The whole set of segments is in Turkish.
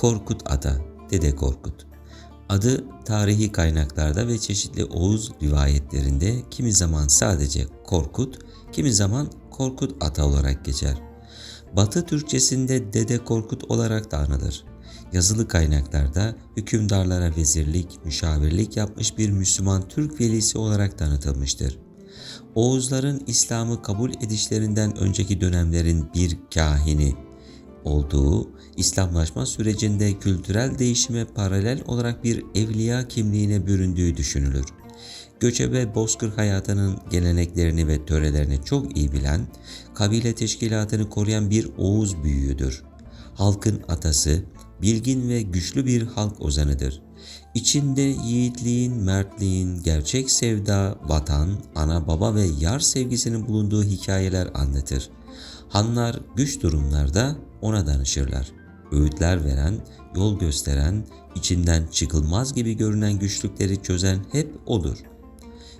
Korkut Ata, Dede Korkut. Adı tarihi kaynaklarda ve çeşitli Oğuz rivayetlerinde kimi zaman sadece Korkut, kimi zaman Korkut Ata olarak geçer. Batı Türkçesinde Dede Korkut olarak da anılır. Yazılı kaynaklarda hükümdarlara vezirlik, müşavirlik yapmış bir Müslüman Türk velisi olarak tanıtılmıştır. Oğuzların İslam'ı kabul edişlerinden önceki dönemlerin bir kahini olduğu, İslamlaşma sürecinde kültürel değişime paralel olarak bir evliya kimliğine büründüğü düşünülür. Göçebe bozkır hayatının geleneklerini ve törelerini çok iyi bilen, kabile teşkilatını koruyan bir Oğuz büyüğüdür. Halkın atası, bilgin ve güçlü bir halk ozanıdır. İçinde yiğitliğin, mertliğin, gerçek sevda, vatan, ana baba ve yar sevgisinin bulunduğu hikayeler anlatır. Hanlar güç durumlarda ona danışırlar. Öğütler veren, yol gösteren, içinden çıkılmaz gibi görünen güçlükleri çözen hep odur.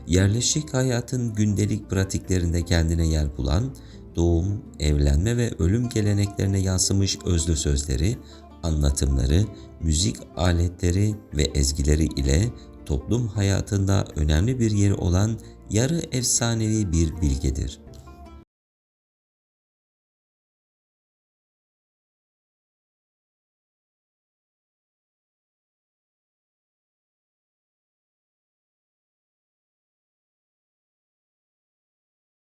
Yerleşik hayatın gündelik pratiklerinde kendine yer bulan, doğum, evlenme ve ölüm geleneklerine yansımış özlü sözleri, anlatımları, müzik aletleri ve ezgileri ile toplum hayatında önemli bir yeri olan yarı efsanevi bir bilgedir.